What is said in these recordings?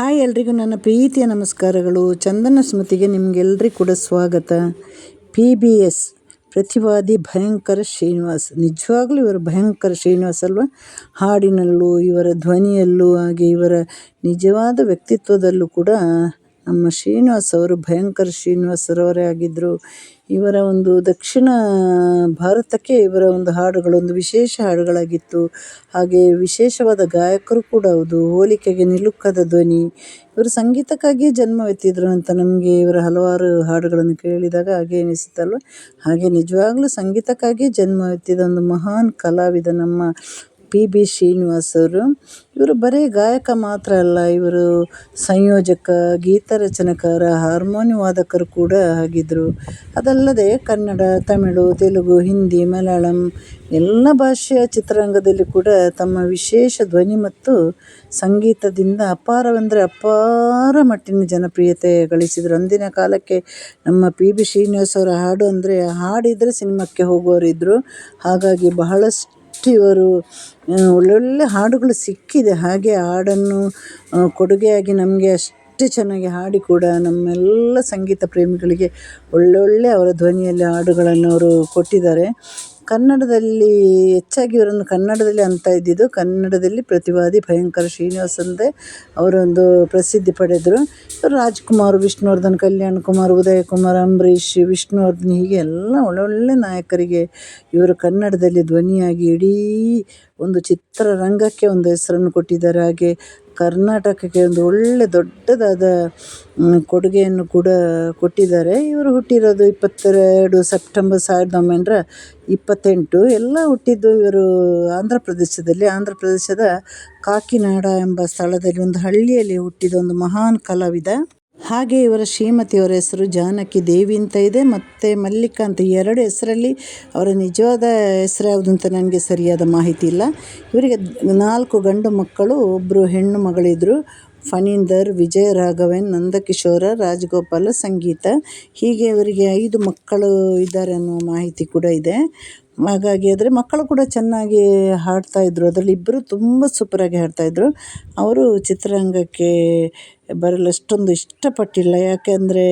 Hi ಎಲ್ರಿಗೂ ನನ್ನ ಪ್ರೀತಿಯ ನಮಸ್ಕಾರಗಳು. ಚಂದನ ಸ್ಮೃತಿಗೆ ನಿಮಗೆಲ್ಲರಿಗೂ ಕೂಡ ಸ್ವಾಗತ. ಪಿ ಬಿ ಎಸ್ ಪ್ರತಿವಾದಿ ಭಯಂಕರ ಶ್ರೀನಿವಾಸ್. ನಿಜವಾಗ್ಲೂ ಇವರು ಭಯಂಕರ ಶ್ರೀನಿವಾಸ್ ಅಲ್ವಾ? ಹಾಡಿನಲ್ಲೂ, ಇವರ ಧ್ವನಿಯಲ್ಲೂ, ಹಾಗೆ ಇವರ ನಿಜವಾದ ವ್ಯಕ್ತಿತ್ವದಲ್ಲೂ ಕೂಡ ನಮ್ಮ ಶ್ರೀನಿವಾಸ್ ಅವರು ಭಯಂಕರ ಶ್ರೀನಿವಾಸರವರೇ ಆಗಿದ್ದರು ಇವರ ಒಂದು ದಕ್ಷಿಣ ಭಾರತಕ್ಕೆ ಇವರ ಒಂದು ಹಾಡುಗಳು ಒಂದು ವಿಶೇಷ ಹಾಡುಗಳಾಗಿತ್ತು. ಹಾಗೆ ವಿಶೇಷವಾದ ಗಾಯಕರು ಕೂಡ ಹೌದು. ಹೋಲಿಕೆಗೆ ನಿಲುಕದ ಧ್ವನಿ. ಇವರು ಸಂಗೀತಕ್ಕಾಗಿಯೇ ಜನ್ಮವೆತ್ತಿದ್ರು ಅಂತ ನಮಗೆ ಇವರ ಹಲವಾರು ಹಾಡುಗಳನ್ನು ಕೇಳಿದಾಗ ಹಾಗೆ ಅನಿಸುತ್ತಲ್ವ? ಹಾಗೆ ನಿಜವಾಗ್ಲೂ ಸಂಗೀತಕ್ಕಾಗಿಯೇ ಜನ್ಮವೆತ್ತಿದ ಒಂದು ಮಹಾನ್ ಕಲಾವಿದ ನಮ್ಮ ಪಿ ಬಿ ಶ್ರೀನಿವಾಸ್ ಅವರು ಇವರು ಬರೀ ಗಾಯಕ ಮಾತ್ರ ಅಲ್ಲ, ಇವರು ಸಂಯೋಜಕ ಗೀತ ರಚನೆಕಾರ ಹಾರ್ಮೋನಿ ವಾದಕರು ಕೂಡ ಆಗಿದ್ದರು ಅದಲ್ಲದೆ ಕನ್ನಡ, ತಮಿಳು, ತೆಲುಗು, ಹಿಂದಿ, ಮಲಯಾಳಂ ಎಲ್ಲ ಭಾಷೆಯ ಚಿತ್ರರಂಗದಲ್ಲಿ ಕೂಡ ತಮ್ಮ ವಿಶೇಷ ಧ್ವನಿ ಮತ್ತು ಸಂಗೀತದಿಂದ ಅಪಾರವೆಂದರೆ ಅಪಾರ ಮಟ್ಟಿನ ಜನಪ್ರಿಯತೆ ಗಳಿಸಿದರು. ಅಂದಿನ ಕಾಲಕ್ಕೆ ನಮ್ಮ ಪಿ ಬಿ ಶ್ರೀನಿವಾಸ್ ಅವರ ಹಾಡು ಅಂದರೆ ಹಾಡಿದರೆ ಸಿನಿಮಾಕ್ಕೆ ಹೋಗುವವರಿದ್ದರು ಹಾಗಾಗಿ ಬಹಳಷ್ಟು ಇವರು ಒಳ್ಳೊಳ್ಳೆ ಹಾಡುಗಳು ಸಿಕ್ಕಿದೆ. ಹಾಗೆ ಹಾಡನ್ನು ಕೊಡುಗೆಯಾಗಿ ನಮಗೆ ಅಷ್ಟು ಚೆನ್ನಾಗಿ ಹಾಡಿ ಕೂಡ ನಮ್ಮೆಲ್ಲ ಸಂಗೀತ ಪ್ರೇಮಿಗಳಿಗೆ ಒಳ್ಳೊಳ್ಳೆ ಅವರ ಧ್ವನಿಯಲ್ಲಿ ಹಾಡುಗಳನ್ನು ಅವರು ಕೊಟ್ಟಿದ್ದಾರೆ. ಕನ್ನಡದಲ್ಲಿ ಹೆಚ್ಚಾಗಿ ಇವರನ್ನು ಕನ್ನಡದಲ್ಲಿ ಅಂತ ಇದ್ದಿದ್ದು, ಕನ್ನಡದಲ್ಲಿ ಪ್ರತಿವಾದಿ ಭಯಂಕರ ಶ್ರೀನಿವಾಸ್ ಅವರೊಂದು ಪ್ರಸಿದ್ಧಿ ಪಡೆದರು. ರಾಜ್ಕುಮಾರ್, ವಿಷ್ಣುವರ್ಧನ್ ಕಲ್ಯಾಣ್ ಕುಮಾರ್ ಉದಯ್ ಕುಮಾರ್ ಅಂಬರೀಷ್, ವಿಷ್ಣುವರ್ಧನ್ ಹೀಗೆ ಎಲ್ಲ ಒಳ್ಳೊಳ್ಳೆ ನಾಯಕರಿಗೆ ಇವರು ಕನ್ನಡದಲ್ಲಿ ಧ್ವನಿಯಾಗಿ ಇಡೀ ಒಂದು ಚಿತ್ರರಂಗಕ್ಕೆ ಒಂದು ಹೆಸರನ್ನು ಕೊಟ್ಟಿದ್ದಾರೆ. ಹಾಗೆ ಕರ್ನಾಟಕಕ್ಕೆ ಒಂದು ಒಳ್ಳೆ ದೊಡ್ಡದಾದ ಕೊಡುಗೆಯನ್ನು ಕೂಡ ಕೊಟ್ಟಿದ್ದಾರೆ. ಇವರು ಹುಟ್ಟಿರೋದು ಇಪ್ಪತ್ತೆರಡು ಸೆಪ್ಟೆಂಬರ್ ಸಾವಿರದ ಒಂಬೈನೂರ ಇಪ್ಪತ್ತೆಂಟು. ಎಲ್ಲ ಹುಟ್ಟಿದ್ದು ಇವರು ಆಂಧ್ರ ಪ್ರದೇಶದಲ್ಲಿ. ಆಂಧ್ರ ಪ್ರದೇಶದ ಕಾಕಿನಾಡ ಎಂಬ ಸ್ಥಳದಲ್ಲಿ, ಒಂದು ಹಳ್ಳಿಯಲ್ಲಿ ಹುಟ್ಟಿದ ಒಂದು ಮಹಾನ್ ಕಲಾವಿದ. ಹಾಗೆ ಇವರ ಶ್ರೀಮತಿಯವರ ಹೆಸರು ಜಾನಕಿ ದೇವಿ ಅಂತ ಇದೆ. ಮತ್ತು ಮಲ್ಲಿಕಾ ಅಂತ ಎರಡು ಹೆಸರಲ್ಲಿ ಅವರ ನಿಜವಾದ ಹೆಸರು ಯಾವುದು ಅಂತ ನನಗೆ ಸರಿಯಾದ ಮಾಹಿತಿ ಇಲ್ಲ. ಇವರಿಗೆ ನಾಲ್ಕು ಗಂಡು ಮಕ್ಕಳು ಒಬ್ಬರು ಹೆಣ್ಣು ಮಗಳಿದ್ದರು ಫಣೀಂದರ್ ವಿಜಯ ರಾಘವನ್ ನಂದಕಿಶೋರ, ರಾಜಗೋಪಾಲ, ಸಂಗೀತ. ಹೀಗೆ ಇವರಿಗೆ ಐದು ಮಕ್ಕಳು ಇದ್ದಾರೆ ಅನ್ನೋ ಮಾಹಿತಿ ಕೂಡ ಇದೆ. ಹಾಗಾಗಿ ಆದರೆ ಮಕ್ಕಳು ಕೂಡ ಚೆನ್ನಾಗಿ ಹಾಡ್ತಾಯಿದ್ರು ಅದರಲ್ಲಿ ಇಬ್ಬರು ತುಂಬ ಸೂಪರಾಗಿ ಹಾಡ್ತಾಯಿದ್ರು ಅವರು ಚಿತ್ರರಂಗಕ್ಕೆ ಬರಲು ಅಷ್ಟೊಂದು ಇಷ್ಟಪಟ್ಟಿಲ್ಲ ಯಾಕೆಂದರೆ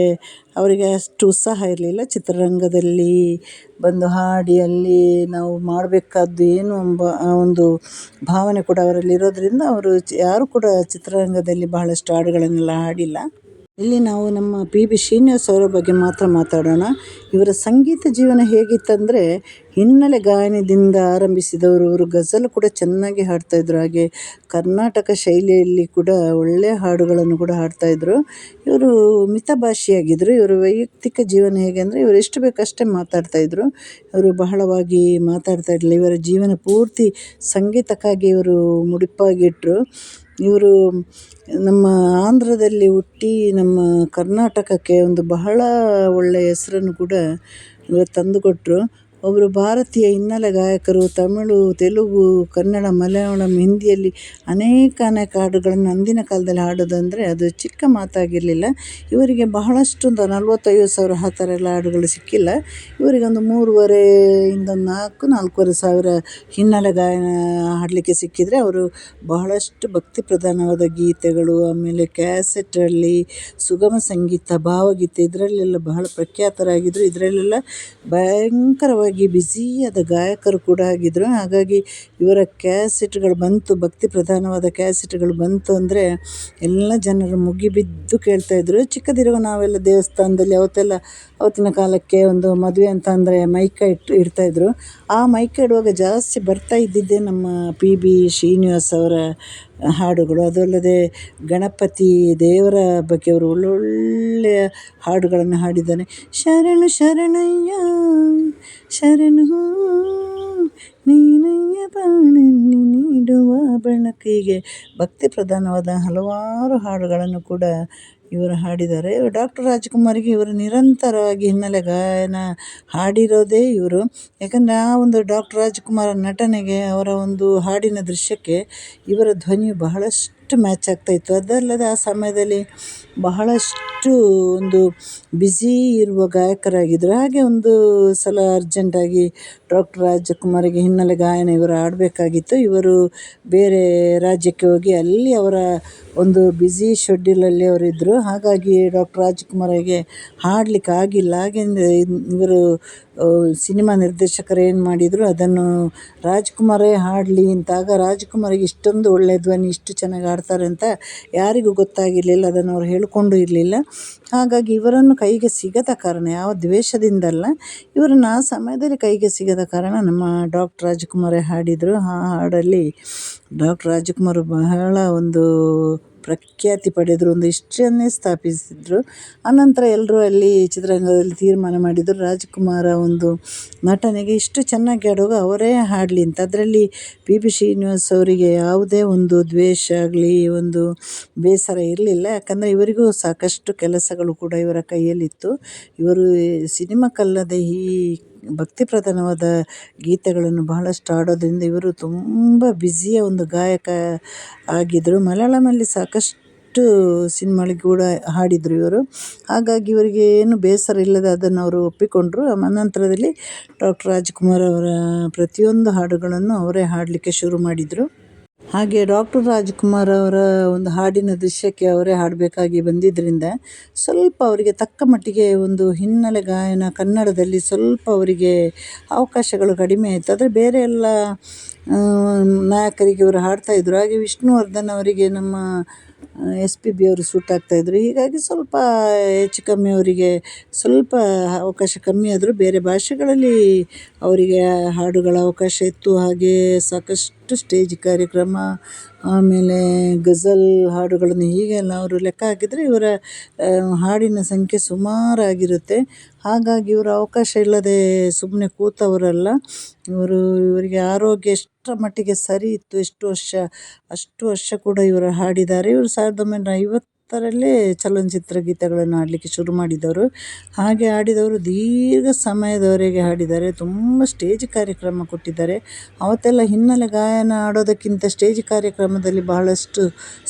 ಅವರಿಗೆ ಅಷ್ಟು ಉತ್ಸಾಹ ಇರಲಿಲ್ಲ. ಚಿತ್ರರಂಗದಲ್ಲಿ ಬಂದು ಹಾಡಿ ಅಲ್ಲಿ ನಾವು ಮಾಡಬೇಕಾದ್ದು ಏನು ಎಂಬ ಒಂದು ಭಾವನೆ ಕೂಡ ಅವರಲ್ಲಿ ಇರೋದರಿಂದ ಅವರು ಯಾರೂ ಕೂಡ ಚಿತ್ರರಂಗದಲ್ಲಿ ಬಹಳಷ್ಟು ಹಾಡುಗಳನ್ನೆಲ್ಲ ಹಾಡಿಲ್ಲ. ಇಲ್ಲಿ ನಾವು ನಮ್ಮ ಪಿ ಬಿ ಶ್ರೀನಿವಾಸ್ ಅವರ ಬಗ್ಗೆ ಮಾತ್ರ ಮಾತಾಡೋಣ. ಇವರ ಸಂಗೀತ ಜೀವನ ಹೇಗಿತ್ತಂದರೆ ಹಿನ್ನೆಲೆ ಗಾಯನದಿಂದ ಆರಂಭಿಸಿದವರು ಇವರು ಗಝಲ್ ಕೂಡ ಚೆನ್ನಾಗಿ ಹಾಡ್ತಾಯಿದ್ರು ಹಾಗೆ ಕರ್ನಾಟಕ ಶೈಲಿಯಲ್ಲಿ ಕೂಡ ಒಳ್ಳೆಯ ಹಾಡುಗಳನ್ನು ಕೂಡ ಹಾಡ್ತಾಯಿದ್ರು ಇವರು ಮಿತಭಾಷಿಯಾಗಿದ್ದರು ಇವರ ವೈಯಕ್ತಿಕ ಜೀವನ ಹೇಗೆ ಅಂದರೆ ಇವರು ಎಷ್ಟು ಬೇಕಷ್ಟೇ ಮಾತಾಡ್ತಾಯಿದ್ರು ಇವರು ಬಹಳವಾಗಿ ಮಾತಾಡ್ತಾ ಇರಲಿಲ್ಲ. ಇವರ ಜೀವನ ಪೂರ್ತಿ ಸಂಗೀತಕ್ಕಾಗಿ ಇವರು ಮುಡಿಪಾಗಿಟ್ಟರು ಇವರು ನಮ್ಮ ಆಂಧ್ರದಲ್ಲಿ ಹುಟ್ಟಿ ನಮ್ಮ ಕರ್ನಾಟಕಕ್ಕೆ ಒಂದು ಬಹಳ ಒಳ್ಳೆಯ ಹೆಸರನ್ನು ಕೂಡ ಇವರು ತಂದುಕೊಟ್ಟರು ಒಬ್ಬರು ಭಾರತೀಯ ಹಿನ್ನೆಲೆ ಗಾಯಕರು, ತಮಿಳು, ತೆಲುಗು, ಕನ್ನಡ, ಮಲಯಾಳಂ, ಹಿಂದಿಯಲ್ಲಿ ಅನೇಕ ಅನೇಕ ಹಾಡುಗಳನ್ನು ಅಂದಿನ ಕಾಲದಲ್ಲಿ ಹಾಡೋದಂದರೆ ಅದು ಚಿಕ್ಕ ಮಾತಾಗಿರಲಿಲ್ಲ. ಇವರಿಗೆ ಬಹಳಷ್ಟು ಒಂದು ನಲ್ವತ್ತೈವತ್ತು ಸಾವಿರ ಆ ಥರ ಎಲ್ಲ ಹಾಡುಗಳು ಸಿಕ್ಕಿಲ್ಲ. ಇವರಿಗೊಂದು ಮೂರುವರೆಯಿಂದ ನಾಲ್ಕು, ನಾಲ್ಕೂವರೆ ಸಾವಿರ ಹಿನ್ನೆಲೆ ಗಾಯನ ಹಾಡಲಿಕ್ಕೆ ಸಿಕ್ಕಿದರೆ ಅವರು ಬಹಳಷ್ಟು ಭಕ್ತಿ ಪ್ರಧಾನವಾದ ಗೀತೆಗಳು, ಆಮೇಲೆ ಕ್ಯಾಸೆಟಲ್ಲಿ ಸುಗಮ ಸಂಗೀತ, ಭಾವಗೀತೆ, ಇದರಲ್ಲೆಲ್ಲ ಬಹಳ ಪ್ರಖ್ಯಾತರಾಗಿದ್ದರು ಇದರಲ್ಲೆಲ್ಲ ಭಯಂಕರವಾಗಿ ಬ್ಯುಸಿಯಾದ ಗಾಯಕರು ಕೂಡ ಆಗಿದ್ದರು ಹಾಗಾಗಿ ಇವರ ಕ್ಯಾಸೆಟ್ಗಳು ಬಂತು, ಭಕ್ತಿ ಪ್ರಧಾನವಾದ ಕ್ಯಾಸೆಟ್ಗಳು ಬಂತು ಅಂದರೆ ಎಲ್ಲ ಜನರು ಮುಗಿಬಿದ್ದು ಕೇಳ್ತಾಯಿದ್ರು ಚಿಕ್ಕದಿರುವ ನಾವೆಲ್ಲ ದೇವಸ್ಥಾನದಲ್ಲಿ ಅವತ್ತೆಲ್ಲ ಅವತ್ತಿನ ಕಾಲಕ್ಕೆ ಒಂದು ಮದುವೆ ಅಂತ ಅಂದರೆ ಮೈಕ ಇಟ್ಟು ಇಡ್ತಾಯಿದ್ರು ಆ ಮೈಕ ಇಡುವಾಗ ಜಾಸ್ತಿ ಬರ್ತಾ ಇದ್ದಿದ್ದೇ ನಮ್ಮ ಪಿ ಬಿ ಶ್ರೀನಿವಾಸ್ ಅವರ ಹಾಡುಗಳು. ಅದಲ್ಲದೆ ಗಣಪತಿ ದೇವರ ಬಗ್ಗೆ ಅವರು ಒಳ್ಳೊಳ್ಳೆಯ ಹಾಡುಗಳನ್ನು ಹಾಡಿದ್ದಾನೆ. ಶರಣು ಶರಣಯ್ಯ, ಶರಣು ನೀನಯ್ಯ ಬಾಳಲ್ಲಿ ನೀಡುವ ಬೆಳಕಿಗೆ ಭಕ್ತಿ ಪ್ರಧಾನವಾದ ಹಲವಾರು ಹಾಡುಗಳನ್ನು ಕೂಡ ಇವರು ಹಾಡಿದ್ದಾರೆ. ಡಾಕ್ಟರ್ ರಾಜ್ಕುಮಾರಿಗೆ ಇವರು ನಿರಂತರವಾಗಿ ಹಿನ್ನೆಲೆ ಗಾಯನ ಹಾಡಿರೋದೇ ಇವರು. ಯಾಕಂದರೆ ಆ ಒಂದು ಡಾಕ್ಟರ್ ರಾಜ್ಕುಮಾರ್ ನಟನೆಗೆ ಅವರ ಒಂದು ಹಾಡಿನ ದೃಶ್ಯಕ್ಕೆ ಇವರ ಧ್ವನಿ ಬಹಳಷ್ಟು ಮ್ಯಾಚ್ ಆಗ್ತಾಯಿತ್ತು ಅದಲ್ಲದೆ ಆ ಸಮಯದಲ್ಲಿ ಬಹಳಷ್ಟು ಒಂದು ಬ್ಯುಸಿ ಇರುವ ಗಾಯಕರಾಗಿದ್ದರು ಹಾಗೆ ಒಂದು ಸಲ ಅರ್ಜೆಂಟಾಗಿ ಡಾಕ್ಟರ್ ರಾಜಕುಮಾರಿಗೆ ಹಿನ್ನೆಲೆ ಗಾಯನ ಇವರು ಆಡಬೇಕಾಗಿತ್ತು ಇವರು ಬೇರೆ ರಾಜ್ಯಕ್ಕೆ ಹೋಗಿ ಅಲ್ಲಿ ಅವರ ಒಂದು ಬ್ಯುಸಿ ಶೆಡ್ಯೂಲಲ್ಲಿ ಅವರಿದ್ದರು ಹಾಗಾಗಿ ಡಾಕ್ಟರ್ ರಾಜಕುಮಾರಿಗೆ ಹಾಡಲಿಕ್ಕೆ ಆಗಿಲ್ಲ. ಹಾಗೆಂದರೆ ಇವರು ಸಿನಿಮಾ ನಿರ್ದೇಶಕರು ಏನು ಮಾಡಿದರು? ಅದನ್ನು ರಾಜ್ಕುಮಾರೇ ಹಾಡಲಿ ಅಂತಾಗ, ರಾಜ್ಕುಮಾರಿಗೆ ಇಷ್ಟೊಂದು ಒಳ್ಳೆಯ ಧ್ವನಿ, ಇಷ್ಟು ಚೆನ್ನಾಗಿ ಹಾಡ್ತಾರೆ ಅಂತ ಯಾರಿಗೂ ಗೊತ್ತಾಗಿರಲಿಲ್ಲ, ಅದನ್ನು ಅವ್ರು ಹೇಳಿಕೊಂಡು ಇರಲಿಲ್ಲ. ಹಾಗಾಗಿ ಇವರನ್ನು ಕೈಗೆ ಸಿಗದ ಕಾರಣ, ಯಾವ ದ್ವೇಷದಿಂದಲ್ಲ, ಇವರನ್ನು ಆ ಸಮಯದಲ್ಲಿ ಕೈಗೆ ಸಿಗದ ಕಾರಣ ನಮ್ಮ ಡಾಕ್ಟರ್ ರಾಜ್ಕುಮಾರೇ ಹಾಡಿದರು. ಆ ಹಾಡಲ್ಲಿ ಡಾಕ್ಟರ್ ರಾಜ್ಕುಮಾರ್ ಬಹಳ ಒಂದು ಪ್ರಖ್ಯಾತಿ ಪಡೆದರು, ಒಂದು ಇಷ್ಟನ್ನೇ ಸ್ಥಾಪಿಸಿದರು. ಆನಂತರ ಎಲ್ಲರೂ ಅಲ್ಲಿ ಚಿತ್ರರಂಗದಲ್ಲಿ ತೀರ್ಮಾನ ಮಾಡಿದರು. ರಾಜ್ಕುಮಾರ ಒಂದು ನಟನೆಗೆ ಇಷ್ಟು ಚೆನ್ನಾಗಿ ಹಾಡುವಾಗ ಅವರೇ ಹಾಡಲಿ ಅಂತ. ಅದರಲ್ಲಿ ಪಿ ಬಿ ಶ್ರೀನಿವಾಸ್ ಅವರಿಗೆ ಯಾವುದೇ ಒಂದು ದ್ವೇಷ ಆಗಲಿ, ಒಂದು ಬೇಸರ ಇರಲಿಲ್ಲ. ಯಾಕಂದರೆ ಇವರಿಗೂ ಸಾಕಷ್ಟು ಕೆಲಸಗಳು ಕೂಡ ಇವರ ಕೈಯಲ್ಲಿತ್ತು. ಇವರು ಸಿನಿಮಾಕ್ಕಲ್ಲದೆ ಈ ಭಕ್ತಿ ಪ್ರಧಾನವಾದ ಗೀತೆಗಳನ್ನು ಬಹಳಷ್ಟು ಹಾಡೋದ್ರಿಂದ ಇವರು ತುಂಬ ಬ್ಯುಸಿಯ ಒಂದು ಗಾಯಕ ಆಗಿದ್ದರು ಮಲಯಾಳಮಲ್ಲಿ ಸಾಕಷ್ಟು ಸಿನ್ಮಾಗಳಿಗೆ ಕೂಡ ಹಾಡಿದರು ಇವರು. ಹಾಗಾಗಿ ಇವರಿಗೆ ಏನು ಬೇಸರ ಇಲ್ಲದೆ ಅದನ್ನು ಅವರು ಒಪ್ಪಿಕೊಂಡರು. ಅನಂತರದಲ್ಲಿ ಡಾಕ್ಟರ್ ರಾಜ್ಕುಮಾರ್ ಅವರ ಪ್ರತಿಯೊಂದು ಹಾಡುಗಳನ್ನು ಅವರೇ ಹಾಡಲಿಕ್ಕೆ ಶುರು ಮಾಡಿದರು. ಹಾಗೆ ಡಾಕ್ಟರ್ ರಾಜ್ಕುಮಾರ್ ಅವರ ಒಂದು ಹಾಡಿನ ದೃಶ್ಯಕ್ಕೆ ಅವರೇ ಹಾಡಬೇಕಾಗಿ ಬಂದಿದ್ದರಿಂದ ಸ್ವಲ್ಪ ಅವರಿಗೆ ತಕ್ಕ ಮಟ್ಟಿಗೆ ಒಂದು ಹಿನ್ನೆಲೆ ಗಾಯನ ಕನ್ನಡದಲ್ಲಿ ಸ್ವಲ್ಪ ಅವರಿಗೆ ಅವಕಾಶಗಳು ಕಡಿಮೆ ಆಯಿತು. ಆದರೆ ಬೇರೆ ಎಲ್ಲ ನಾಯಕರಿಗೆ ಇವರು ಹಾಡ್ತಾಯಿದ್ರು ಹಾಗೆ ವಿಷ್ಣುವರ್ಧನ್ ಅವರಿಗೆ ನಮ್ಮ ಎಸ್ ಪಿ ಬಿ ಅವರು ಸೂಟ್ ಆಗ್ತಾಯಿದ್ರು ಹೀಗಾಗಿ ಸ್ವಲ್ಪ ಹೆಚ್ಚು ಕಮ್ಮಿ ಅವರಿಗೆ, ಸ್ವಲ್ಪ ಅವಕಾಶ ಕಮ್ಮಿ ಆದರೂ ಬೇರೆ ಭಾಷೆಗಳಲ್ಲಿ ಅವರಿಗೆ ಹಾಡುಗಳ ಅವಕಾಶ ಇತ್ತು. ಹಾಗೆ ಸಾಕಷ್ಟು ಸ್ಟೇಜ್ ಕಾರ್ಯಕ್ರಮ ಆಮೇಲೆ ಗಝಲ್ ಹಾಡುಗಳನ್ನು ಹೀಗೆಲ್ಲ ಅವರು ಲೆಕ್ಕ ಹಾಕಿದರೆ ಇವರ ಹಾಡಿನ ಸಂಖ್ಯೆ ಸುಮಾರಾಗಿರುತ್ತೆ. ಹಾಗಾಗಿ ಇವರು ಅವಕಾಶ ಇಲ್ಲದೆ ಸುಮ್ಮನೆ ಕೂತವರಲ್ಲ. ಇವರು, ಇವರಿಗೆ ಆರೋಗ್ಯ ಎಷ್ಟರ ಮಟ್ಟಿಗೆ ಸರಿ ಇತ್ತು, ಎಷ್ಟು ವರ್ಷ, ಅಷ್ಟು ವರ್ಷ ಕೂಡ ಇವರು ಹಾಡಿದ್ದಾರೆ. ಇವರು ಸಾವಿರದ ಒಂಬೈನೂರ ಐವತ್ತರಲ್ಲೇ ಚಲನಚಿತ್ರ ಗೀತೆಗಳನ್ನು ಹಾಡಲಿಕ್ಕೆ ಶುರು ಮಾಡಿದವರು. ಹಾಗೆ ಹಾಡಿದವರು ದೀರ್ಘ ಸಮಯದವರೆಗೆ ಹಾಡಿದ್ದಾರೆ. ತುಂಬ ಸ್ಟೇಜ್ ಕಾರ್ಯಕ್ರಮ ಕೊಟ್ಟಿದ್ದಾರೆ. ಅವತ್ತೆಲ್ಲ ಹಿನ್ನೆಲೆ ಗಾಯನ ಹಾಡೋದಕ್ಕಿಂತ ಸ್ಟೇಜ್ ಕಾರ್ಯಕ್ರಮದಲ್ಲಿ ಬಹಳಷ್ಟು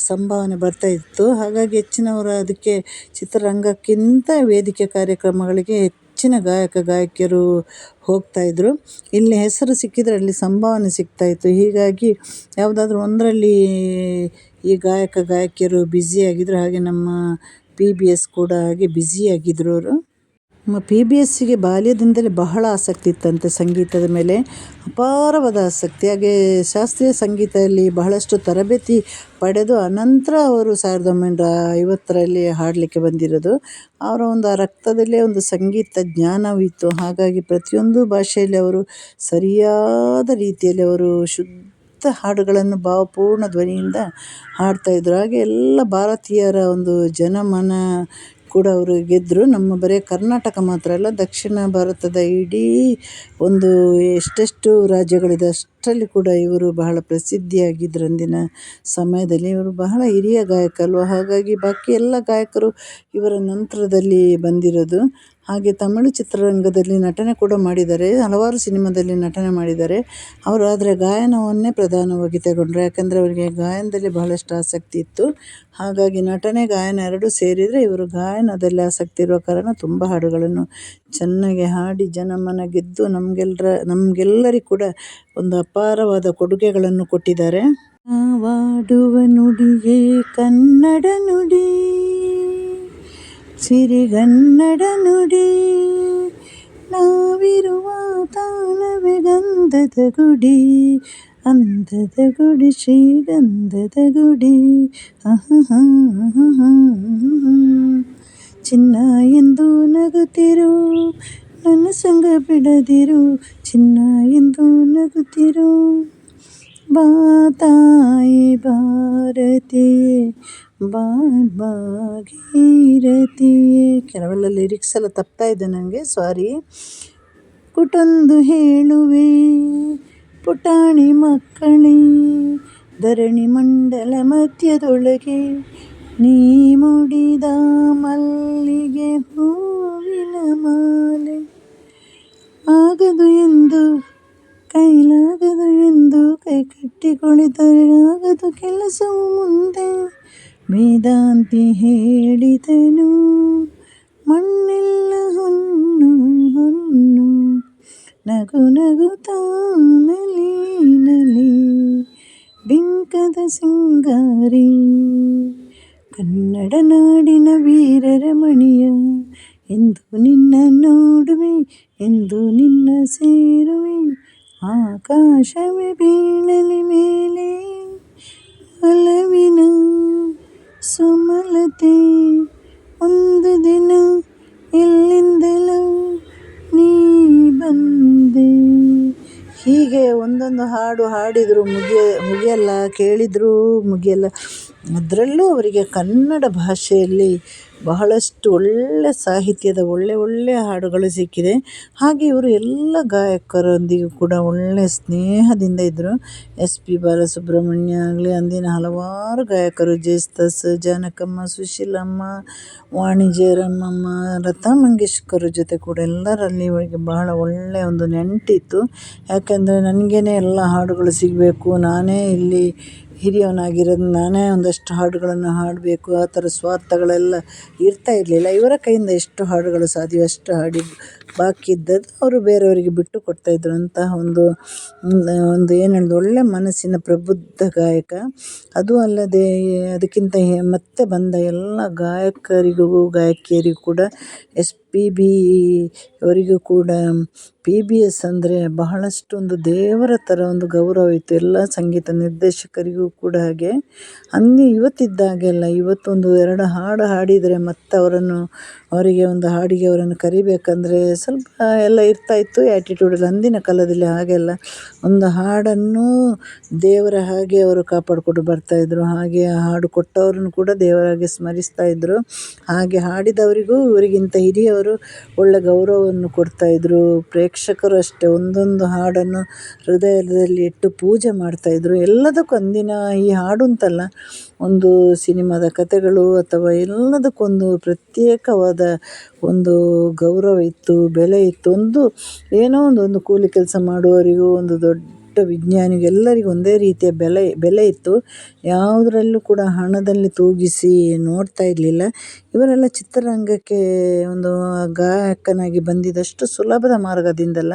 ಸಂಭಾವನೆ ಬರ್ತಾ ಇತ್ತು. ಹಾಗಾಗಿ ಹೆಚ್ಚಿನವರು ಅದಕ್ಕೆ ಚಿತ್ರರಂಗಕ್ಕಿಂತ ವೇದಿಕೆ ಕಾರ್ಯಕ್ರಮಗಳಿಗೆ ಹೆಚ್ಚಿನ ಗಾಯಕ, ಗಾಯಕಿಯರು ಹೋಗ್ತಾಯಿದ್ರು ಇಲ್ಲಿ ಹೆಸರು ಸಿಕ್ಕಿದರೆ ಅಲ್ಲಿ ಸಂಭಾವನೆ ಸಿಗ್ತಾಯಿತ್ತು ಹೀಗಾಗಿ ಯಾವುದಾದ್ರೂ ಒಂದರಲ್ಲಿ ಈ ಗಾಯಕ, ಗಾಯಕಿಯರು ಬ್ಯುಸಿಯಾಗಿದ್ದರು ಹಾಗೆ ನಮ್ಮ ಪಿ ಬಿ ಎಸ್ ಕೂಡ ಹಾಗೆ ಬ್ಯುಸಿಯಾಗಿದ್ದರು ಅವರು. ನಮ್ಮ ಪಿ ಬಿ ಎಸ್ಸಿಗೆ ಬಾಲ್ಯದಿಂದಲೇ ಬಹಳ ಆಸಕ್ತಿ ಇತ್ತಂತೆ ಸಂಗೀತದ ಮೇಲೆ. ಅಪಾರವಾದ ಆಸಕ್ತಿ. ಹಾಗೆ ಶಾಸ್ತ್ರೀಯ ಸಂಗೀತದಲ್ಲಿ ಬಹಳಷ್ಟು ತರಬೇತಿ ಪಡೆದು ಅನಂತರ ಅವರು ಸಾವಿರದ ಒಂಬೈನೂರ ಐವತ್ತರಲ್ಲಿ ಹಾಡಲಿಕ್ಕೆ ಬಂದಿರೋದು. ಅವರ ಒಂದು ಆ ರಕ್ತದಲ್ಲೇ ಒಂದು ಸಂಗೀತ ಜ್ಞಾನವಿತ್ತು. ಹಾಗಾಗಿ ಪ್ರತಿಯೊಂದು ಭಾಷೆಯಲ್ಲಿ ಅವರು ಸರಿಯಾದ ರೀತಿಯಲ್ಲಿ ಅವರು ಶುದ್ಧ ಹಾಡುಗಳನ್ನು ಭಾವಪೂರ್ಣ ಧ್ವನಿಯಿಂದ ಹಾಡ್ತಾಯಿದ್ರು ಹಾಗೆ ಎಲ್ಲ ಭಾರತೀಯರ ಒಂದು ಜನಮನ ಕೂಡ ಅವರು ಗೆದ್ದರು ನಮ್ಮ ಬರೀ ಕರ್ನಾಟಕ ಮಾತ್ರ ಅಲ್ಲ, ದಕ್ಷಿಣ ಭಾರತದ ಇಡೀ ಒಂದು ಎಷ್ಟೆಷ್ಟು ರಾಜ್ಯಗಳಿದೆ ಅಷ್ಟರಲ್ಲಿ ಕೂಡ ಇವರು ಬಹಳ ಪ್ರಸಿದ್ಧಿಯಾಗಿದ್ರು ಅಂದಿನ ಸಮಯದಲ್ಲಿ. ಇವರು ಬಹಳ ಹಿರಿಯ ಗಾಯಕ ಅಲ್ವ? ಹಾಗಾಗಿ ಬಾಕಿ ಎಲ್ಲ ಗಾಯಕರು ಇವರ ನಂತರದಲ್ಲಿ ಬಂದಿರೋದು. ಹಾಗೆ ತಮಿಳು ಚಿತ್ರರಂಗದಲ್ಲಿ ನಟನೆ ಕೂಡ ಮಾಡಿದ್ದಾರೆ, ಹಲವಾರು ಸಿನಿಮಾದಲ್ಲಿ ನಟನೆ ಮಾಡಿದ್ದಾರೆ. ಅವರು ಆದರೆ ಗಾಯನವನ್ನೇ ಪ್ರಧಾನವಾಗಿ ತಗೊಂಡ್ರು. ಯಾಕಂದರೆ ಅವರಿಗೆ ಗಾಯನದಲ್ಲಿ ಬಹಳಷ್ಟು ಆಸಕ್ತಿ ಇತ್ತು. ಹಾಗಾಗಿ ನಟನೆ, ಗಾಯನ ಎರಡೂ ಸೇರಿದರೆ ಇವರು ಗಾಯನದಲ್ಲಿ ಆಸಕ್ತಿ ಇರುವ ಕಾರಣ ತುಂಬ ಹಾಡುಗಳನ್ನು ಚೆನ್ನಾಗಿ ಹಾಡಿ ಜನಮನ ಗೆದ್ದು ನಮಗೆಲ್ಲರ ನಮಗೆಲ್ಲರಿಗೂ ಕೂಡ ಒಂದು ಅಪಾರವಾದ ಕೊಡುಗೆಗಳನ್ನು ಕೊಟ್ಟಿದ್ದಾರೆ. ನಾವಾಡುವ ನುಡಿಯೇ ಕನ್ನಡ ನುಡಿ. ಸಿರಿಗನ್ನಡ ನುಡಿ ನಾವಿರುವ ತಾಣವೇ ಗಂಧದ ಗುಡಿ ಅಂದದ ಗುಡಿ ಶ್ರೀಗಂಧದ ಗುಡಿ ಚಿನ್ನ ಎಂದು ನಗುತ್ತಿರು ನನ್ನ ಸಂಗ ಬಿಡದಿರು ಚಿನ್ನ ಎಂದು ನಗುತ್ತಿರು ಬಾ ತಾಯಿ ಭಾರತಿಯೇ ಬಾ ಭಾಗೀರಥಿಯೇ ಕೆಲವೆಲ್ಲ ಲಿರಿಕ್ಸ್ ಎಲ್ಲ ತಪ್ತಾ ಇದೆ ನನಗೆ ಸಾರಿ ಪುಟೊಂದು ಹೇಳುವೆ, ಪುಟಾಣಿ ಮಕ್ಕಳೇ, ಧರಣಿ ಮಂಡಲ ಮಧ್ಯದೊಳಗೆ ನೀ ಮುಡಿದ ಮಲ್ಲಿಗೆ ಹೂವಿನ ಮಾಲೆ. ಆಗದು ಎಂದು, ಕೈಲಾಗದು ಎಂದು ಕೈ ಕಟ್ಟಿಕೊಳ್ಳಿದರೆ ಆಗದು ಕೆಲಸವು ಮುಂದೆ. ವೇದಾಂತಿ ಹೇಳಿದನು. ಮಣ್ಣೆಲ್ಲ ಹೊನ್ನು ಹೊನ್ನು ನಗು ನಗು ತಾನಲಿ ನಲಿ, ಬಿಂಕದ ಸಿಂಗಾರಿ. ಕನ್ನಡ ನಾಡಿನ ವೀರರ ಮಣಿಯ, ಎಂದು ನಿನ್ನ ನೋಡುವೆ, ಎಂದು ನಿನ್ನ ಸೇರುವೆ. ಆಕಾಶವೇ ಬೀಳಲಿ ಮೇಲೆ. ಒಂದೊಂದು ಹಾಡು ಹಾಡಿದರು ಮುಗಿಯ ಮುಗಿಯಲ್ಲ ಕೇಳಿದರೂ ಮುಗಿಯಲ್ಲ. ಅದರಲ್ಲೂ ಅವರಿಗೆ ಕನ್ನಡ ಭಾಷೆಯಲ್ಲಿ ಬಹಳಷ್ಟು ಒಳ್ಳೆಯ ಸಾಹಿತ್ಯದ ಒಳ್ಳೆಯ ಒಳ್ಳೆಯ ಹಾಡುಗಳು ಸಿಕ್ಕಿದೆ. ಹಾಗೆ ಇವರು ಎಲ್ಲ ಗಾಯಕರೊಂದಿಗೂ ಕೂಡ ಒಳ್ಳೆಯ ಸ್ನೇಹದಿಂದ ಇದ್ದರು. ಎಸ್ ಪಿ ಬಾಲಸುಬ್ರಹ್ಮಣ್ಯ ಆಗಲಿ, ಅಂದಿನ ಹಲವಾರು ಗಾಯಕರು ಜೇಸ್ತಸ್, ಜಾನಕಮ್ಮ, ಸುಶೀಲಮ್ಮ ವಾಣಿ ಜಯರಾಮಮ್ಮ ಲತಾ ಮಂಗೇಶ್ಕರ್ ಜೊತೆ ಕೂಡ ಎಲ್ಲರಲ್ಲಿ ಇವರಿಗೆ ಬಹಳ ಒಳ್ಳೆಯ ಒಂದು ನೆಂಟಿತ್ತು. ಯಾಕೆಂದರೆ ನನಗೇನೆ ಎಲ್ಲ ಹಾಡುಗಳು ಸಿಗಬೇಕು, ನಾನೇ ಇಲ್ಲಿ ಹಿರಿಯವನಾಗಿರೋದು ನಾನೇ ಒಂದಷ್ಟು ಹಾಡುಗಳನ್ನು ಹಾಡಬೇಕು, ಆ ಥರ ಸ್ವಾರ್ಥಗಳೆಲ್ಲ ಇರ್ತಾ ಇರಲಿಲ್ಲ. ಇವರ ಕೈಯಿಂದ ಎಷ್ಟು ಹಾಡುಗಳು ಸಾಧ್ಯವೋ ಅಷ್ಟು ಹಾಡಿ ಬಾಕಿ ಇದ್ದದ್ದು ಅವರು ಬೇರೆಯವರಿಗೆ ಬಿಟ್ಟು ಕೊಡ್ತಾಯಿದ್ರು ಅಂತಹ ಒಂದು ಒಂದು ಏನು ಹೇಳೋದು ಒಳ್ಳೆಯ ಮನಸ್ಸಿನ ಪ್ರಬುದ್ಧ ಗಾಯಕ. ಅದು ಅಲ್ಲದೆ ಅದಕ್ಕಿಂತ ಮತ್ತೆ ಬಂದ ಎಲ್ಲ ಗಾಯಕರಿಗೂ, ಗಾಯಕಿಯರಿಗೂ ಕೂಡ ಎಸ್ ಪಿ ಬಿ ಅವರಿಗೂ ಕೂಡ ಪಿ ಬಿ ಎಸ್ ಅಂದರೆ ಬಹಳಷ್ಟು ಒಂದು ದೇವರ ಥರ ಒಂದು ಗೌರವ ಇತ್ತು. ಎಲ್ಲ ಸಂಗೀತ ನಿರ್ದೇಶಕರಿಗೂ ಕೂಡ ಹಾಗೆ. ಅಂದು ಇವತ್ತಿದ್ದಾಗೆಲ್ಲ, ಇವತ್ತೊಂದು ಎರಡು ಹಾಡು ಹಾಡಿದರೆ ಮತ್ತೆ ಅವರನ್ನು ಅವರಿಗೆ ಒಂದು ಹಾಡಿಗೆ ಅವರನ್ನು ಕರಿಬೇಕಂದ್ರೆ ಸ್ವಲ್ಪ ಎಲ್ಲ ಇರ್ತಾಯಿತ್ತು ಆ್ಯಟಿಟ್ಯೂಡಲ್ಲಿ ಅಂದಿನ ಕಾಲದಲ್ಲಿ ಹಾಗೆಲ್ಲ. ಒಂದು ಹಾಡನ್ನು ದೇವರ ಹಾಗೆ ಅವರು ಕಾಪಾಡಿಕೊಂಡು ಬರ್ತಾಯಿದ್ರು ಹಾಗೆ ಆ ಹಾಡು ಕೊಟ್ಟವ್ರನ್ನು ಕೂಡ ದೇವರಾಗಿ ಸ್ಮರಿಸ್ತಾ ಇದ್ದರು ಹಾಗೆ ಹಾಡಿದವರಿಗೂ ಇವರಿಗಿಂತ ಹಿರಿಯವರು ಒಳ್ಳೆಯ ಗೌರವವನ್ನು ಕೊಡ್ತಾಯಿದ್ರು ಪ್ರೇಕ್ಷಕರು ಅಷ್ಟೇ, ಒಂದೊಂದು ಹಾಡನ್ನು ಹೃದಯದಲ್ಲಿ ಇಟ್ಟು ಪೂಜೆ ಮಾಡ್ತಾಯಿದ್ರು ಎಲ್ಲದಕ್ಕೂ ಅಂದಿನ ಈ ಹಾಡು ಅಂತಲ್ಲ ಒಂದು ಸಿನಿಮಾದ ಕಥೆಗಳು ಅಥವಾ ಎಲ್ಲದಕ್ಕೊಂದು ಪ್ರತ್ಯೇಕವಾದ ಒಂದು ಗೌರವ ಇತ್ತು, ಬೆಲೆ ಇತ್ತು, ಒಂದು ಏನೋ ಒಂದು ಒಂದು ಕೂಲಿ ಕೆಲಸ ಮಾಡುವವರಿಗೂ ಒಂದು ದೊಡ್ಡ ವಿಜ್ಞಾನಿಗೂ ಎಲ್ಲರಿಗೂ ಒಂದೇ ರೀತಿಯ ಬೆಲೆ ಬೆಲೆ ಇತ್ತು. ಯಾವುದರಲ್ಲೂ ಕೂಡ ಹಣದಲ್ಲಿ ತೂಗಿಸಿ ನೋಡ್ತಾ ಇರಲಿಲ್ಲ. ಇವರೆಲ್ಲ ಚಿತ್ರರಂಗಕ್ಕೆ ಒಂದು ಗಾಯಕನಾಗಿ ಬಂದಿದ್ದಷ್ಟು ಸುಲಭದ ಮಾರ್ಗದಿಂದಲ್ಲ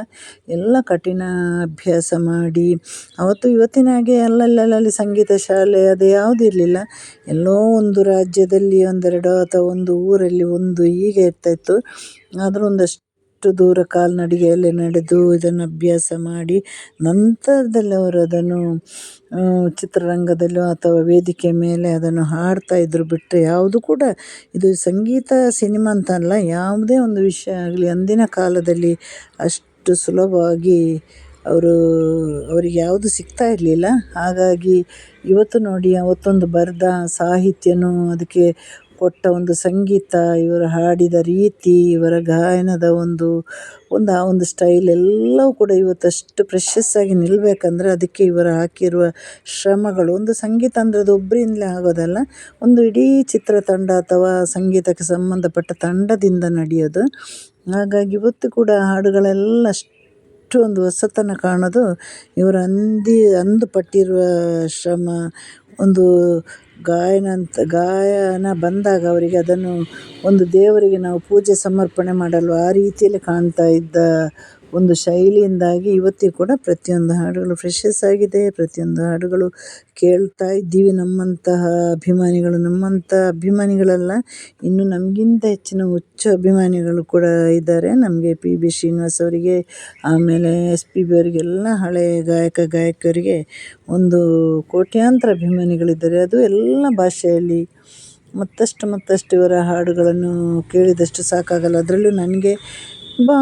ಎಲ್ಲ ಕಠಿಣ ಅಭ್ಯಾಸ ಮಾಡಿ, ಅವತ್ತು ಇವತ್ತಿನ ಹಾಗೆ ಅಲ್ಲಲ್ಲಲ್ಲಿ ಸಂಗೀತ ಶಾಲೆ ಅದು ಯಾವುದೂ ಇರಲಿಲ್ಲ. ಎಲ್ಲೋ ಒಂದು ರಾಜ್ಯದಲ್ಲಿ ಒಂದೆರಡು ಅಥವಾ ಒಂದು ಊರಲ್ಲಿ ಒಂದು ಹೀಗೆ ಇರ್ತಾಯಿತ್ತು ಆದರೂ ಒಂದಷ್ಟು ದೂರ ಕಾಲ್ನಡಿಗೆಯಲ್ಲಿ ನಡೆದು ಇದನ್ನು ಅಭ್ಯಾಸ ಮಾಡಿ ನಂತರದಲ್ಲಿ ಅವರು ಅದನ್ನು ಚಿತ್ರರಂಗದಲ್ಲೋ ಅಥವಾ ವೇದಿಕೆ ಮೇಲೆ ಅದನ್ನು ಹಾಡ್ತಾ ಇದ್ದರು ಬಿಟ್ಟರೆ ಯಾವುದು ಕೂಡ ಇದು ಸಂಗೀತ ಸಿನಿಮಾ ಅಂತ ಅಲ್ಲ, ಯಾವುದೇ ಒಂದು ವಿಷಯ ಆಗಲಿ ಅಂದಿನ ಕಾಲದಲ್ಲಿ ಅಷ್ಟು ಸುಲಭವಾಗಿ ಅವರು, ಅವರಿಗೆ ಯಾವುದು ಸಿಗ್ತಾ ಇರಲಿಲ್ಲ. ಹಾಗಾಗಿ ಇವತ್ತು ನೋಡಿ ಅವತ್ತೊಂದು ಬರೆದ ಸಾಹಿತ್ಯನೂ ಅದಕ್ಕೆ ಕೊಟ್ಟ ಒಂದು ಸಂಗೀತ, ಇವರು ಹಾಡಿದ ರೀತಿ, ಇವರ ಗಾಯನದ ಒಂದು ಒಂದು ಆ ಒಂದು ಸ್ಟೈಲ್ ಎಲ್ಲವೂ ಕೂಡ ಇವತ್ತಷ್ಟು ಅಷ್ಟು ಆಗಿ ನಿಲ್ಲಬೇಕಂದ್ರೆ ಅದಕ್ಕೆ ಇವರು ಹಾಕಿರುವ ಶ್ರಮಗಳು. ಒಂದು ಸಂಗೀತ ಅಂದರೆ ಅದು ಒಬ್ಬರಿಂದಲೇ ಆಗೋದಲ್ಲ, ಒಂದು ಇಡೀ ಚಿತ್ರತಂಡ ಅಥವಾ ಸಂಗೀತಕ್ಕೆ ಸಂಬಂಧಪಟ್ಟ ತಂಡದಿಂದ ನಡೆಯೋದು. ಹಾಗಾಗಿ ಇವತ್ತು ಕೂಡ ಹಾಡುಗಳೆಲ್ಲ ಅಷ್ಟು ಒಂದು ಹೊಸತನ ಕಾಣೋದು, ಇವರು ಅಂದಿ ಅಂದು ಪಟ್ಟಿರುವ ಶ್ರಮ ಒಂದು ಗಾಯನ ಅಂತ, ಗಾಯನ ಬಂದಾಗ ಅವರಿಗೆ ಅದನ್ನು ಒಂದು ದೇವರಿಗೆ ನಾವು ಪೂಜೆ ಸಮರ್ಪಣೆ ಮಾಡಲು ಆ ರೀತಿಯಲ್ಲಿ ಕಾಣ್ತಾ ಇದ್ದ ಒಂದು ಶೈಲಿಯಿಂದಾಗಿ ಇವತ್ತಿಗೂ ಕೂಡ ಪ್ರತಿಯೊಂದು ಹಾಡುಗಳು ಫ್ರೆಶಸ್ ಆಗಿದೆ. ಪ್ರತಿಯೊಂದು ಹಾಡುಗಳು ಕೇಳ್ತಾ ಇದ್ದೀವಿ ನಮ್ಮಂತಹ ಅಭಿಮಾನಿಗಳು. ನಮ್ಮಂಥ ಅಭಿಮಾನಿಗಳಲ್ಲ, ಇನ್ನು ನಮಗಿಂತ ಹೆಚ್ಚಿನ ಉಚ್ಚ ಅಭಿಮಾನಿಗಳು ಕೂಡ ಇದ್ದಾರೆ. ನಮಗೆ ಪಿ. ಬಿ. ಶ್ರೀನಿವಾಸ್ ಅವರಿಗೆ, ಆಮೇಲೆ ಎಸ್. ಪಿ. ಬಿ. ಅವರಿಗೆಲ್ಲ ಹಳೆಯ ಗಾಯಕ, ಗಾಯಕರಿಗೆ ಒಂದು ಕೋಟ್ಯಾಂತರ ಅಭಿಮಾನಿಗಳಿದ್ದಾರೆ. ಅದು ಎಲ್ಲ ಭಾಷೆಯಲ್ಲಿ ಮತ್ತಷ್ಟು ಮತ್ತಷ್ಟು ಇವರ ಹಾಡುಗಳನ್ನು ಕೇಳಿದಷ್ಟು ಸಾಕಾಗಲ್ಲ. ಅದರಲ್ಲೂ ನನಗೆ ಬಾ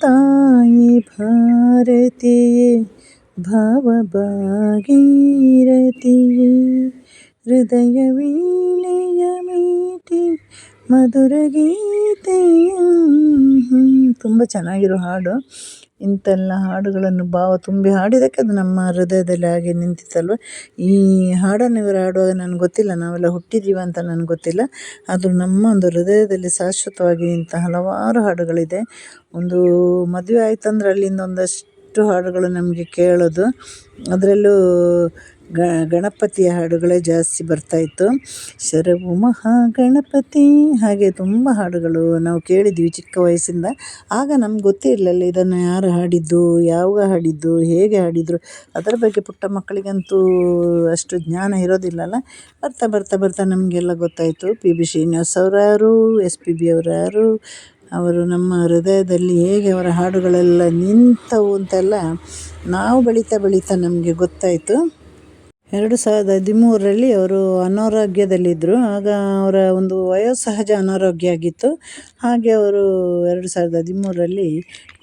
ತಾಯಿ ಭಾರತಿಯೇ ಭಾವ ಭಾಗೀರಥಿಯೇ ಹೃದಯ ವೀಣೆಯ ಮೀಟಿ ಮಧುರ ಗೀತೆಯ ತುಂಬ ಚೆನ್ನಾಗಿರೋ ಹಾಡು. ಇಂಥೆಲ್ಲ ಹಾಡುಗಳನ್ನು ಭಾವ ತುಂಬಿ ಹಾಡಿದ್ದಕ್ಕೆ ಅದು ನಮ್ಮ ಹೃದಯದಲ್ಲಿ ಹಾಗೆ ನಿಂತಿತ್ತಲ್ವ? ಈ ಹಾಡನ್ನು ಇವರು ಹಾಡುವಾಗ ನನಗೆ ಗೊತ್ತಿಲ್ಲ, ನಾವೆಲ್ಲ ಹುಟ್ಟಿದ್ದೀವ ಅಂತ ನನಗೆ ಗೊತ್ತಿಲ್ಲ. ಆದರೂ ನಮ್ಮ ಒಂದು ಹೃದಯದಲ್ಲಿ ಶಾಶ್ವತವಾಗಿ ನಿಂತ ಹಲವಾರು ಹಾಡುಗಳಿದೆ. ಒಂದು ಮದುವೆ ಆಯ್ತಂದ್ರೆ ಅಲ್ಲಿಂದ ಒಂದಷ್ಟು ಹಾಡುಗಳು ನಮಗೆ ಕೇಳೋದು. ಅದರಲ್ಲೂ ಗಣಪತಿಯ ಹಾಡುಗಳೇ ಜಾಸ್ತಿ ಬರ್ತಾಯಿತ್ತು ಶರವು ಮಹಾಗಣಪತಿ ಹಾಗೆ ತುಂಬ ಹಾಡುಗಳು ನಾವು ಕೇಳಿದ್ವಿ ಚಿಕ್ಕ ವಯಸ್ಸಿಂದ. ಆಗ ನಮ್ಗೆ ಗೊತ್ತಿರಲಿಲ್ಲ ಇದನ್ನು ಯಾರು ಹಾಡಿದ್ದು, ಯಾವಾಗ ಹಾಡಿದ್ದು, ಹೇಗೆ ಹಾಡಿದರು. ಅದರ ಬಗ್ಗೆ ಪುಟ್ಟ ಮಕ್ಕಳಿಗಂತೂ ಅಷ್ಟು ಜ್ಞಾನ ಇರೋದಿಲ್ಲಲ್ಲ. ಬರ್ತಾ ಬರ್ತಾ ಬರ್ತಾ ನಮಗೆಲ್ಲ ಗೊತ್ತಾಯಿತು. ಪಿ ಬಿ ಶ್ರೀನಿವಾಸ್ ಅವರು ಯಾರು ಎಸ್ ಪಿ ಬಿ ಅವರು ಯಾರು ಅವರು ನಮ್ಮ ಹೃದಯದಲ್ಲಿ ಹೇಗೆ ಅವರ ಹಾಡುಗಳೆಲ್ಲ ನಿಂತವು ಅಂತೆಲ್ಲ ನಾವು ಬೆಳೀತಾ ಬೆಳೀತಾ ನಮಗೆ ಗೊತ್ತಾಯಿತು. ಎರಡು ಸಾವಿರದ ಹದಿಮೂರರಲ್ಲಿ ಅವರು ಅನಾರೋಗ್ಯದಲ್ಲಿದ್ದರು ಆಗ ಅವರ ಒಂದು ವಯೋಸಹಜ ಅನಾರೋಗ್ಯ ಆಗಿತ್ತು. ಹಾಗೆ ಅವರು ಎರಡು ಸಾವಿರದ ಹದಿಮೂರರಲ್ಲಿ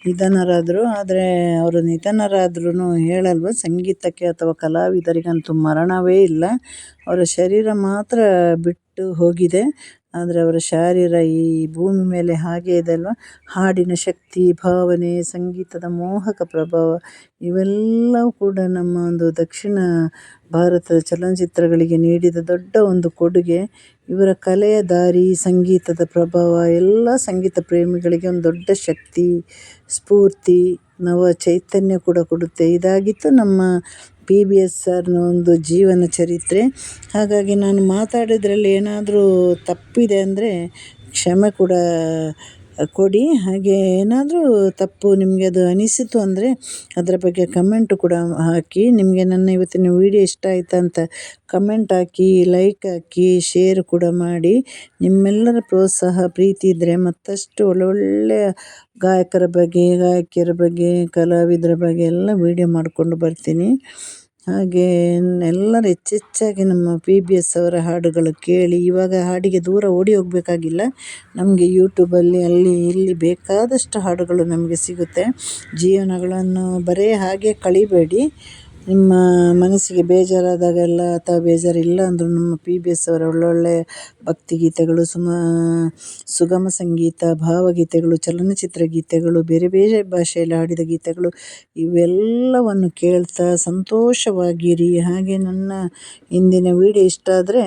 ನಿಧನರಾದರು. ಆದರೆ ಅವರು ನಿಧನರಾದ್ರೂ ಹೇಳಲ್ವ, ಸಂಗೀತಕ್ಕೆ ಅಥವಾ ಕಲಾವಿದರಿಗಂತೂ ಮರಣವೇ ಇಲ್ಲ. ಅವರ ಶರೀರ ಮಾತ್ರ ಬಿಟ್ಟು ಹೋಗಿದೆ. ಆದರೆ ಅವರ ಶಾರೀರ ಈ ಭೂಮಿ ಮೇಲೆ ಹಾಗೆ ಇದೆ ಅಲ್ವ? ಹಾಡಿನ ಶಕ್ತಿ, ಭಾವನೆ, ಸಂಗೀತದ ಮೋಹಕ ಪ್ರಭಾವ, ಇವೆಲ್ಲವೂ ಕೂಡ ನಮ್ಮ ಒಂದು ದಕ್ಷಿಣ ಭಾರತದ ಚಲನಚಿತ್ರಗಳಿಗೆ ನೀಡಿದ ದೊಡ್ಡ ಒಂದು ಕೊಡುಗೆ. ಇವರ ಕಲೆಯ ದಾರಿ, ಸಂಗೀತದ ಪ್ರಭಾವ, ಎಲ್ಲ ಸಂಗೀತ ಪ್ರೇಮಿಗಳಿಗೆ ಒಂದು ದೊಡ್ಡ ಶಕ್ತಿ, ಸ್ಫೂರ್ತಿ, ನವ ಚೈತನ್ಯ ಕೂಡ ಕೊಡುತ್ತೆ. ಇದಾಗಿತ್ತು ನಮ್ಮ ಪಿ ಬಿ ಎಸ್ ಸರ್ನ ಒಂದು ಜೀವನ ಚರಿತ್ರೆ. ಹಾಗಾಗಿ ನಾನು ಮಾತಾಡಿದ್ರಲ್ಲಿ ಏನಾದರೂ ತಪ್ಪಿದೆ ಅಂದರೆ ಕ್ಷಮೆ ಕೂಡ ಕೊಡಿ. ಹಾಗೆ ಏನಾದರೂ ತಪ್ಪು ನಿಮಗೆ ಅದು ಅನಿಸಿತು ಅಂದರೆ ಅದರ ಬಗ್ಗೆ ಕಮೆಂಟು ಕೂಡ ಹಾಕಿ. ನಿಮಗೆ ನನ್ನ ಇವತ್ತಿನ ವೀಡಿಯೋ ಇಷ್ಟ ಆಯಿತಾ ಅಂತ ಕಮೆಂಟ್ ಹಾಕಿ, ಲೈಕ್ ಹಾಕಿ, ಶೇರ್ ಕೂಡ ಮಾಡಿ. ನಿಮ್ಮೆಲ್ಲರ ಪ್ರೋತ್ಸಾಹ, ಪ್ರೀತಿ ಇದ್ದರೆ ಮತ್ತಷ್ಟು ಒಳ್ಳೊಳ್ಳೆಯ ಗಾಯಕರ ಬಗ್ಗೆ, ಗಾಯಕಿಯರ ಬಗ್ಗೆ, ಕಲಾವಿದರ ಬಗ್ಗೆ ಎಲ್ಲ ವೀಡಿಯೋ ಮಾಡಿಕೊಂಡು ಬರ್ತೀನಿ. ಹಾಗೆ ಎಲ್ಲರೂ ಹೆಚ್ಚೆಚ್ಚಾಗಿ ನಮ್ಮ ಪಿ ಬಿ ಎಸ್ ಅವರ ಹಾಡುಗಳು ಕೇಳಿ ಇವಾಗ ಹಾಡಿಗೆ ದೂರ ಓಡಿ ಹೋಗಬೇಕಾಗಿಲ್ಲ. ನಮಗೆ ಯೂಟ್ಯೂಬಲ್ಲಿ ಅಲ್ಲಿ, ಇಲ್ಲಿ ಬೇಕಾದಷ್ಟು ಹಾಡುಗಳು ನಮಗೆ ಸಿಗುತ್ತೆ. ಜೀವನಗಳನ್ನು ಬರೀ ಹಾಗೆ ಕಳಿಬೇಡಿ. ನಿಮ್ಮ ಮನಸ್ಸಿಗೆ ಬೇಜಾರಾದಾಗೆಲ್ಲ ಅಥವಾ ಬೇಜಾರಿಲ್ಲ ಅಂದರೂ ನಮ್ಮ ಪಿ ಬಿ ಎಸ್ ಅವರ ಒಳ್ಳೊಳ್ಳೆಯ ಭಕ್ತಿಗೀತೆಗಳು, ಸುಮ, ಸುಗಮ ಸಂಗೀತ, ಭಾವಗೀತೆಗಳು, ಚಲನಚಿತ್ರ ಗೀತೆಗಳು, ಬೇರೆ ಬೇರೆ ಭಾಷೆಯಲ್ಲಿ ಹಾಡಿದ ಗೀತೆಗಳು, ಇವೆಲ್ಲವನ್ನು ಕೇಳ್ತಾ ಸಂತೋಷವಾಗಿರಿ. ಹಾಗೆ ನನ್ನ ಇಂದಿನ ವೀಡಿಯೋ ಇಷ್ಟ ಆದರೆ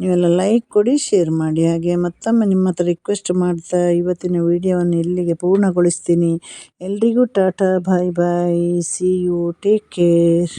ನೀವೆಲ್ಲ ಲೈಕ್ ಕೊಡಿ ಶೇರ್ ಮಾಡಿ. ಹಾಗೆ ಮತ್ತೊಮ್ಮೆ ನಿಮ್ಮ ಹತ್ರ ರಿಕ್ವೆಸ್ಟ್ ಮಾಡ್ತಾ ಇವತ್ತಿನ ವೀಡಿಯೋವನ್ನು ಇಲ್ಲಿಗೆ ಪೂರ್ಣಗೊಳಿಸ್ತೀನಿ. ಎಲ್ರಿಗೂ tata bye bye see you take care